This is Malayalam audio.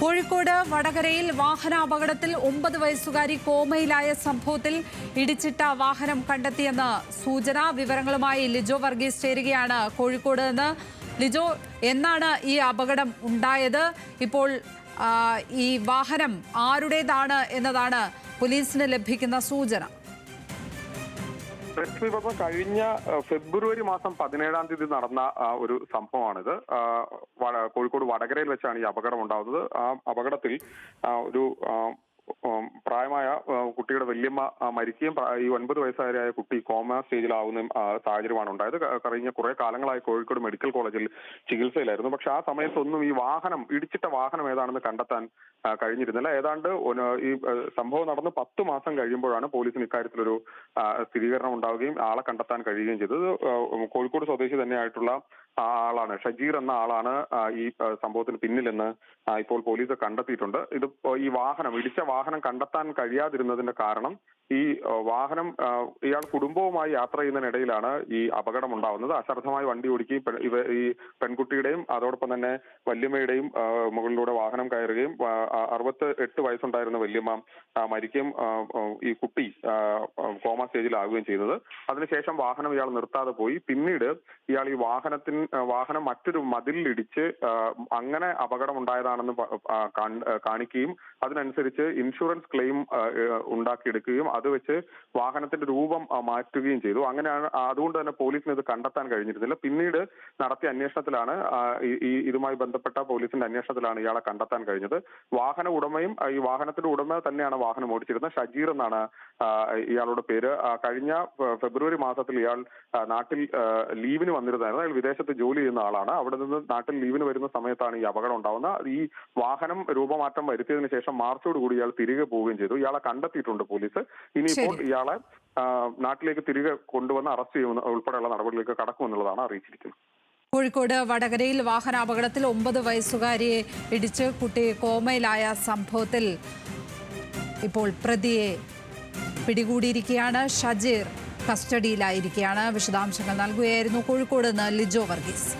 കോഴിക്കോട് വടകരയിൽ വാഹന അപകടത്തിൽ ഒമ്പത് വയസ്സുകാരി കോമയിലായ സംഭവത്തിൽ ഇടിച്ചിട്ട വാഹനം കണ്ടെത്തിയെന്ന് സൂചന വിവരങ്ങളുമായി ലിജോ വർഗീസ് ചേരുകയാണ് കോഴിക്കോട് നിന്ന്. ലിജോ എന്നാണ് ഈ അപകടം ഉണ്ടായത്? ഇപ്പോൾ ഈ വാഹനം ആരുടേതാണ് എന്നതാണ് പോലീസിന് ലഭിക്കുന്ന സൂചന. ലക്ഷ്മി വിഭവം കഴിഞ്ഞ ഫെബ്രുവരി മാസം പതിനേഴാം തീയതി നടന്ന ഒരു സംഭവമാണിത്. കോഴിക്കോട് വടകരയിൽ വെച്ചാണ് ഈ അപകടം ഉണ്ടാകുന്നത്. ആ അപകടത്തിൽ ഒരു പ്രായമായ കുട്ടിയുടെ വല്യമ്മ മരിക്കുകയും ഈ ഒൻപത് വയസ്സുകാരിയായ കുട്ടി കോമ സ്റ്റേജിലാവുന്ന സാഹചര്യമാണ് ഉണ്ടായത്. കഴിഞ്ഞ കുറെ കാലങ്ങളായി കോഴിക്കോട് മെഡിക്കൽ കോളേജിൽ ചികിത്സയിലായിരുന്നു. പക്ഷെ ആ സമയത്തൊന്നും ഈ വാഹനം ഇടിച്ചിട്ട വാഹനം ഏതാണെന്ന് കണ്ടെത്താൻ കഴിഞ്ഞിരുന്നില്ല. ഏതാണ്ട് ഈ സംഭവം നടന്ന് പത്ത് മാസം കഴിയുമ്പോഴാണ് പോലീസിന് ഇക്കാര്യത്തിലൊരു സ്ഥിരീകരണം ഉണ്ടാവുകയും ആളെ കണ്ടെത്താൻ കഴിയുകയും ചെയ്തത്. കോഴിക്കോട് സ്വദേശി തന്നെയായിട്ടുള്ള ആളാണ്. ഷജീർ എന്ന ആളാണ് ഈ സംഭവത്തിന് പിന്നിലെന്ന് ഇപ്പോൾ പോലീസ് കണ്ടെത്തിയിട്ടുണ്ട്. ഇത് ഈ വാഹനം ഇടിച്ച വാഹനം കണ്ടെത്താൻ കഴിയാതിരുന്നതിന്റെ കാരണം ഈ വാഹനം ഇയാൾ കുടുംബവുമായി യാത്ര ചെയ്യുന്നതിനിടയിലാണ് ഈ അപകടം ഉണ്ടാവുന്നത്. അശ്രദ്ധമായി വണ്ടി ഓടിക്കുകയും ഇവ ഈ പെൺകുട്ടിയുടെയും അതോടൊപ്പം തന്നെ വല്യമ്മയുടെയും മുകളിലൂടെ വാഹനം കയറുകയും അറുപത്തി എട്ട് വയസ്സുണ്ടായിരുന്ന വല്യമ്മ മരിക്കുകയും ഈ കുട്ടി കോമ സ്റ്റേജിലാവുകയും ചെയ്തത്. അതിനുശേഷം വാഹനം ഇയാൾ നിർത്താതെ പോയി. പിന്നീട് ഇയാൾ ഈ വാഹനത്തിന് വാഹനം മറ്റൊരു മതിലിടിച്ച് അങ്ങനെ അപകടം ഉണ്ടായതാണെന്ന് കാണിക്കുകയും അതിനനുസരിച്ച് ഇൻഷുറൻസ് ക്ലെയിം ഉണ്ടാക്കിയെടുക്കുകയും അത് വെച്ച് വാഹനത്തിന്റെ രൂപം മാറ്റുകയും ചെയ്തു. അങ്ങനെയാണ് അതുകൊണ്ട് തന്നെ പോലീസിന് ഇത് കണ്ടെത്താൻ കഴിഞ്ഞിരുന്നില്ല. പിന്നീട് നടത്തിയ അന്വേഷണത്തിലാണ് ഈ- ഇതുമായി ബന്ധപ്പെട്ട പോലീസിന്റെ അന്വേഷണത്തിലാണ് ഇയാളെ കണ്ടെത്താൻ കഴിഞ്ഞത്. വാഹന ഉടമയും ഈ വാഹനത്തിന്റെ ഉടമ തന്നെയാണ് വാഹനം ഓടിച്ചിരുന്നത്. ഷജീർ എന്നാണ് ഇയാളുടെ പേര്. കഴിഞ്ഞ ഫെബ്രുവരി മാസത്തിൽ ഇയാൾ നാട്ടിൽ ലീവിന് വന്നിരുന്നായിരുന്നു. അയാൾ വിദേശത്ത് ജോലി ചെയ്യുന്ന ആളാണ്. അവിടെ നിന്ന് നാട്ടിൽ ലീവിന് വരുന്ന സമയത്താണ് ഈ അപകടം ഉണ്ടാവുന്നത്. ഈ വാഹനം രൂപമാറ്റം വരുത്തിയതിനു ശേഷം മാർച്ചോട് കൂടി ഇയാൾ തിരികെ പോവുകയും ചെയ്തു. ഇയാളെ കണ്ടെത്തിയിട്ടുണ്ട് പോലീസ്. ഇനിയിപ്പോൾ ഇയാളെ നാട്ടിലേക്ക് തിരികെ കൊണ്ടുവന്ന് അറസ്റ്റ് ചെയ്യുന്ന ഉൾപ്പെടെയുള്ള നടപടികളിലേക്ക് കടക്കുമെന്നുള്ളതാണ് അറിയിച്ചിരിക്കുന്നത്. കോഴിക്കോട് വടകരയിൽ വാഹനാപകടത്തിൽ ഒമ്പത് വയസ്സുകാരിയെ ഇടിച്ച് കുട്ടി കോമയിലായ സംഭവത്തിൽ ഇപ്പോൾ പ്രതിയെ പിടികൂടിയിരിക്കുകയാണ്. ഷജീർ കസ്റ്റഡിയിലായിരിക്കുകയാണ്. വിശദാംശങ്ങൾ നൽകുകയായിരുന്നു കോഴിക്കോട് നിന്ന് ലിജോ വർഗീസ്.